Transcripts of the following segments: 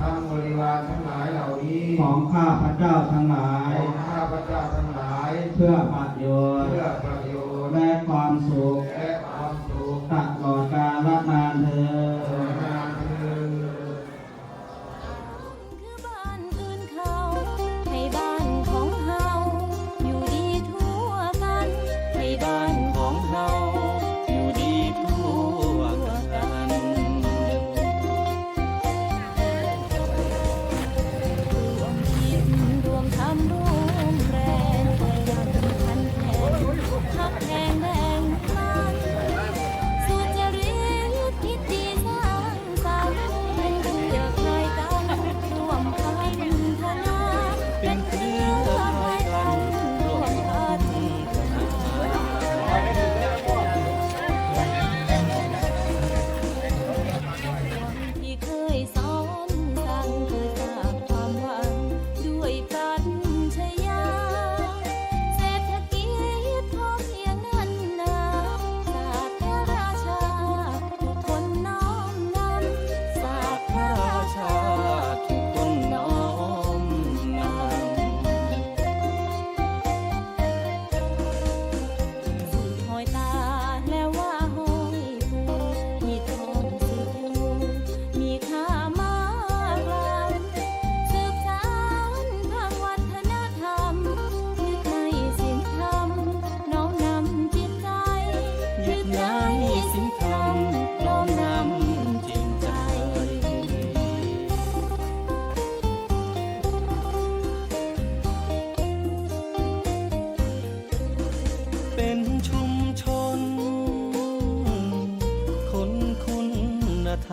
ทั้งบริวารทั้งหลายเหล่านี้ของข้าพระเจ้าทั้งหลาย ของข้าพระเจ้าทั้งหลาย เพื่อประโยชน์เพื่อประโยชน์และความสุข และ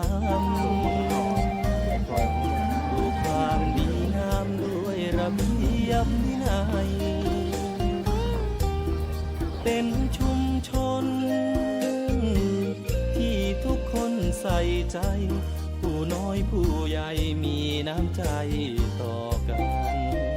ดูความดีงามด้วยระเบียบวินัยเป็นชุมชน ที่ทุกคนใส่ใจ ผู้น้อยผู้ใหญ่มีน้ำใจต่อกัน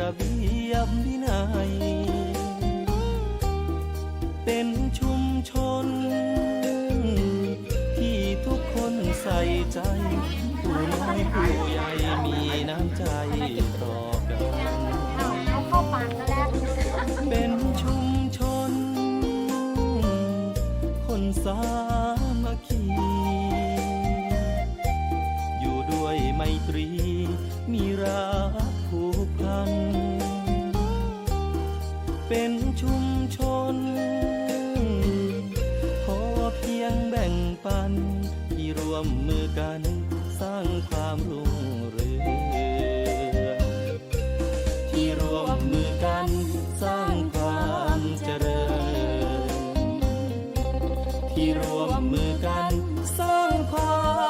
ระเบียบวินัย เป็นชุมชน ที่ทุกคนใส่ใจ ผู้น้อยผู้ใหญ่มีน้ำใจต่อกันเป็นชุมชน คนสา กันสร้างความรุ่งเรืองที่รวมมือกันสร้างความเจริญ ที่รวมมือกันสร้างความ